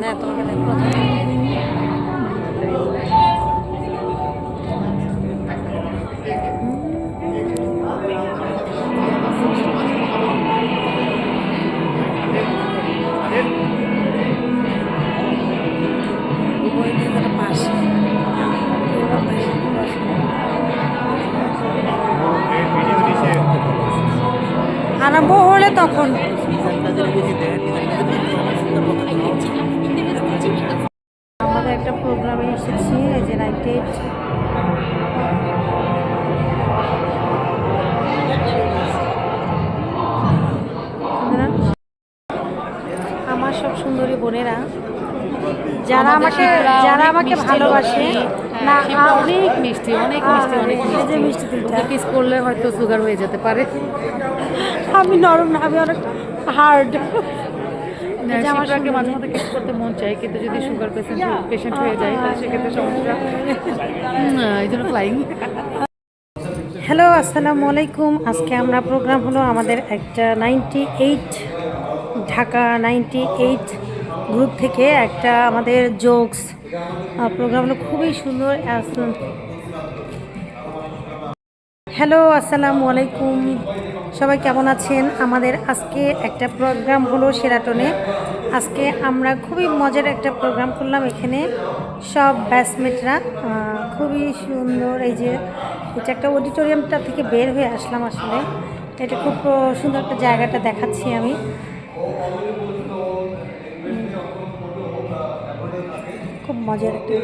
না তোমাকে দেখ বইটি পাশে। আরম্ভ হলে তখন। একটা প্রোগ্রামে এসেছি এই যে নাইটেড আমার সব সুন্দরী বোনেরা যারা আমাকে যারা আমাকে ভালোবাসে না শিবরা অনেক মিষ্টি অনেক মিষ্টি অনেক মিষ্টি। মিষ্টি। কিস করলে হয়তো সুগার হয়ে যেতে পারে। আমি নরম না আমি অনেক হার্ড আমার শিবরাকে মাঝে মধ্যে করতে মন চায় কিন্তু যদি সুগার পেশেন্ট পেশেন্ট হয়ে যায় তাহলে সেক্ষেত্রে সমস্যা। এই জন্য ফ্লাইং হ্যালো আসসালামু আলাইকুম। আজকে আমরা প্রোগ্রাম হলো আমাদের একটা ninety eight Dhaka ninety eight group থেকে একটা আমাদের জোকস প্রোগ্রাম হলো খুবই সুন্দর। হ্যালো আসসালামু আলাইকুম। সবাই কেমন আছেন? আমাদের আজকে একটা প্রোগ্রাম হলো সেরাটনে আজকে আমরা খুবই মজার একটা প্রোগ্রাম করলাম এখানে। সব ব্যাচমেটরা খুবই সুন্দর। এই যে, এটা একটা অডিটোরিয়ামটা থেকে বের হয়ে আসলাম আসলে। এটা খুব সুন্দর একটা জায়গাটা দেখাচ্ছি আমি। খুব মজার একটা